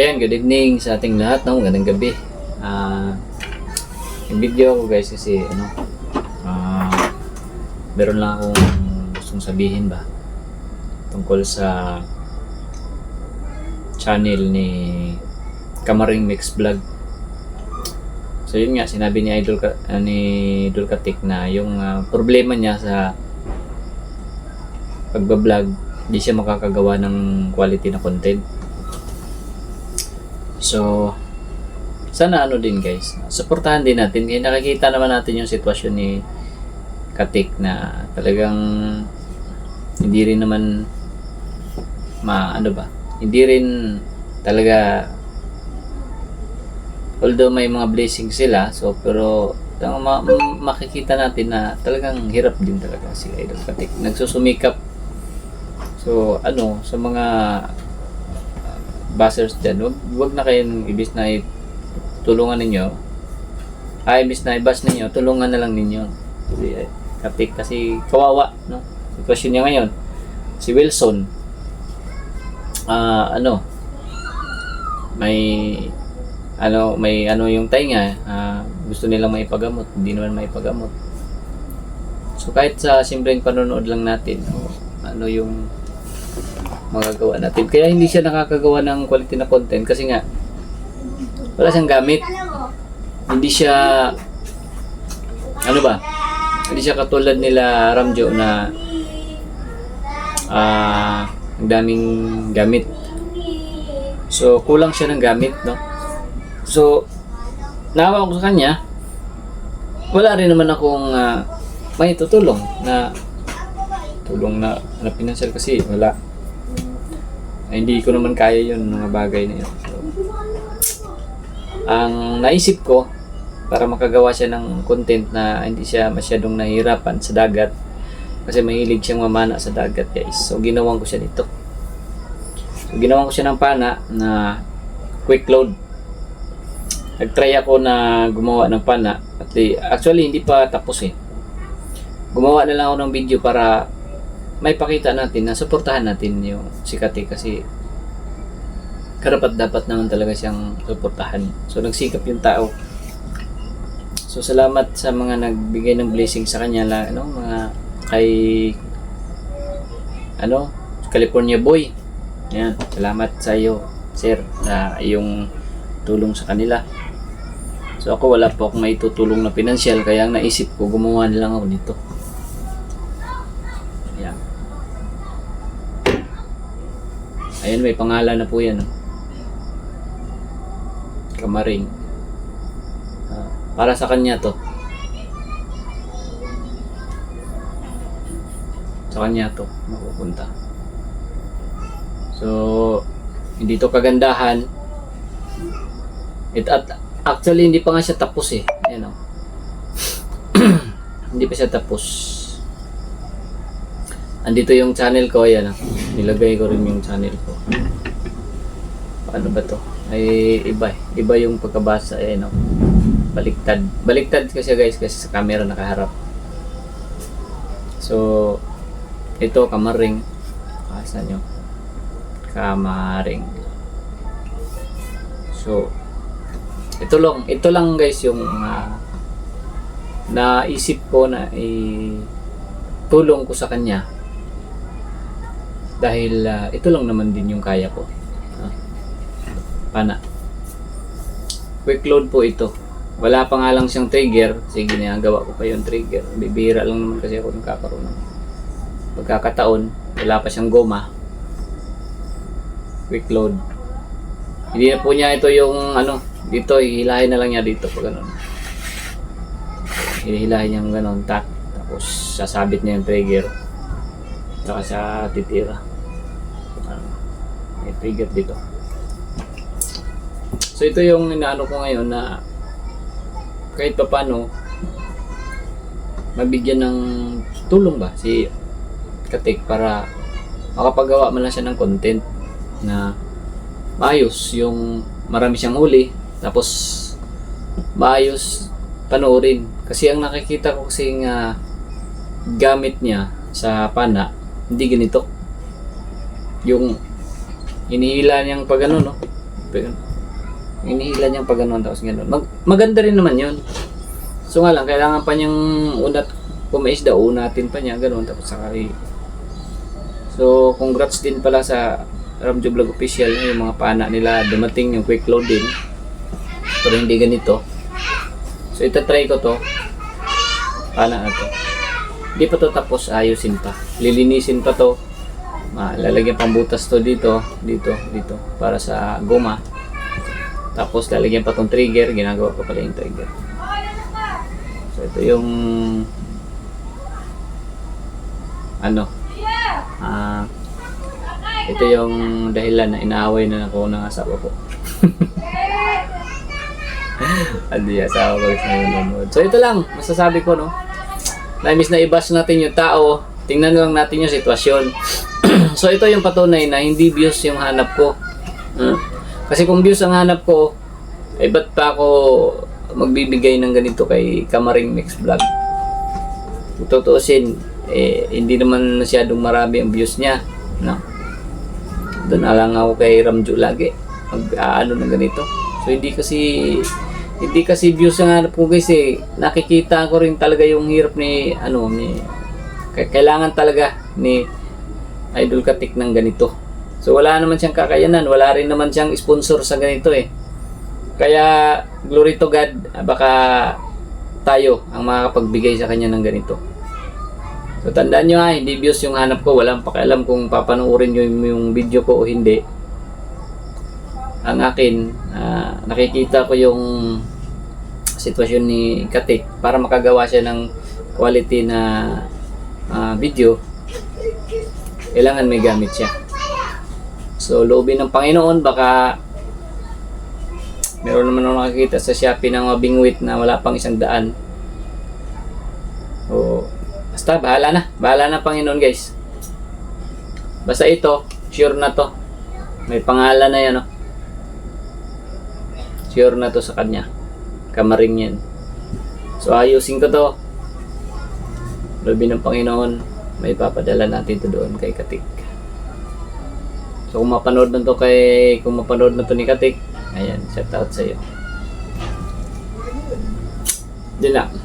Ayan, good evening sa ating lahat. No? Magandang gabi. Ah, yung video ko guys kasi ano, ah, meron lang akong gustong sabihin ba tungkol sa channel ni Kamaring Mix Vlog. So yun nga, sinabi ni Idol ah, ni Idol Katik na yung ah, problema niya sa pagbablog, di siya makakagawa ng quality na content. So, sana ano din guys, suportahan din natin. Kaya nakikita naman natin yung sitwasyon ni Katik na talagang hindi rin naman ma ano ba, hindi rin talaga although may mga blessings sila, so pero ma- makikita natin na talagang hirap din talaga si Idol Katik. Nagsusumikap. So, ano, sa mga bashers dyan, wag, wag na kayong ibis na tulungan ninyo. Ay, ibis na i-bash ninyo, tulungan na lang ninyo. Kasi, eh, kasi kawawa, no? Sitwasyon niya ngayon. Si Wilson, ah, ano, may, ano, may ano yung tainga, ah, gusto nilang maipagamot, hindi naman maipagamot. So, kahit sa simpleng panonood lang natin, ano yung magagawa natin. Kaya hindi siya nakakagawa ng quality na content kasi nga wala siyang gamit. Hindi siya ano ba? Hindi siya katulad nila Ramjo na ah ang daming gamit. So kulang siya ng gamit, no? So nawa ko sa kanya, wala rin naman akong ah, may tutulong na tulong na, na financial kasi wala ay, hindi ko naman kaya yun, mga bagay na yun. So, ang naisip ko, para makagawa siya ng content na hindi siya masyadong nahihirapan sa dagat, kasi mahilig siyang mamana sa dagat, guys. So, ginawan ko siya nito. So, ginawan ko siya ng pana na quick load. Nag-try ako na gumawa ng pana. At actually, hindi pa tapos eh. Gumawa na lang ako ng video para may pakita natin na suportahan natin yung si Kati kasi karapat dapat naman talaga siyang suportahan. So nagsikap yung tao. So salamat sa mga nagbigay ng blessing sa kanya la, ano, mga kay ano, California Boy. Yan, salamat sa iyo, sir, sa iyong tulong sa kanila. So ako wala po akong maitutulong na pinansyal kaya ang naisip ko gumawa na lang ako nito. Yan. Ayan, may pangalan na po yan. oh. Kamaring. Ah, para sa kanya to. Sa kanya to, mapupunta. So, hindi to kagandahan. It, at, actually, hindi pa nga siya tapos eh. Ayan oh. hindi pa siya tapos. Andito yung channel ko, ayan ah. Nilagay ko rin yung channel ko. Paano ba to? Ay, iba eh. Iba yung pagkabasa, ayan oh. Baliktad. Baliktad kasi guys, kasi sa camera nakaharap. So, ito, kamaring. Kasa nyo. Kamaring. So, ito lang, ito lang guys yung ah, naisip ko na i-tulong ko sa kanya dahil ah, ito lang naman din yung kaya ko. Ah. Pana. Quick load po ito. Wala pa nga lang siyang trigger. Sige na, gawa ko pa yung trigger. Bibira lang naman kasi ako nagkakaroon ng pagkakataon. Wala pa siyang goma. Quick load. Hindi na po niya ito yung ano, dito, hihilahin na lang niya dito pag ganun. Hihilahin niya ganun, tak. Tapos sasabit niya yung trigger. Tsaka siya titira. Trigger dito. So ito yung inaano ko ngayon na kahit pa paano mabigyan ng tulong ba si Katik para makapagawa man lang siya ng content na maayos yung marami siyang huli tapos maayos panoorin kasi ang nakikita ko kasi nga gamit niya sa pana hindi ganito yung hinihila niyang pag ano no Pero, inihila niyang pag ganun, tapos ganun. Mag, maganda rin naman yun. So nga lang, kailangan pa niyang unat, kung may isda, unatin pa niya, ganun, tapos saka So, congrats din pala sa Ramjo Vlog Official, yung mga pana nila, dumating yung quick loading. Pero hindi ganito. So, itatry ko to. Pana na to. Hindi pa to tapos, ayusin pa. Lilinisin pa to. Malalagyan pang butas to dito, dito, dito, para sa goma. Tapos lalagyan pa tong trigger, ginagawa ko pala yung trigger. So ito yung ano ah ito yung dahilan na inaaway na ako ng asawa ko. Hindi, asawa ko is nanonood. So ito lang, masasabi ko no. Na-miss na i-bash natin yung tao, tingnan lang natin yung sitwasyon. so ito yung patunay na hindi views yung hanap ko. Hmm? Kasi kung views ang hanap ko, ay ba't pa ako magbibigay ng ganito kay Kamaring Mix Vlog? Tutuusin, eh, hindi naman masyadong marami ang views niya. No? Doon na lang ako kay Ramju lagi. Mag, ano ng ganito. So hindi kasi hindi kasi views ang hanap ko guys eh. Nakikita ko rin talaga yung hirap ni ano ni kailangan talaga ni Idol Katik ng ganito. So wala naman siyang kakayanan, wala rin naman siyang sponsor sa ganito eh. Kaya glory to God, baka tayo ang makakapagbigay sa kanya ng ganito. So tandaan nyo ha, hindi views yung hanap ko, walang pakialam kung papanoorin nyo yung, video ko o hindi. Ang akin, ah, nakikita ko yung sitwasyon ni Katik para makagawa siya ng quality na ah, video, kailangan may gamit siya. So, loobin ng Panginoon, baka meron naman ako nakakita sa Shopee ng bingwit na wala pang isang daan. O, basta, bahala na. Bahala na Panginoon, guys. Basta ito, sure na to. May pangalan na yan, oh. Sure na to sa kanya. Kamaring yan. So, ayusin ko to. Loobin ng Panginoon, may papadala natin to doon kay Katik. So kung mapanood na to kay kung mapanood na to ni Katik, ayan, shout out sa iyo. Yun lang.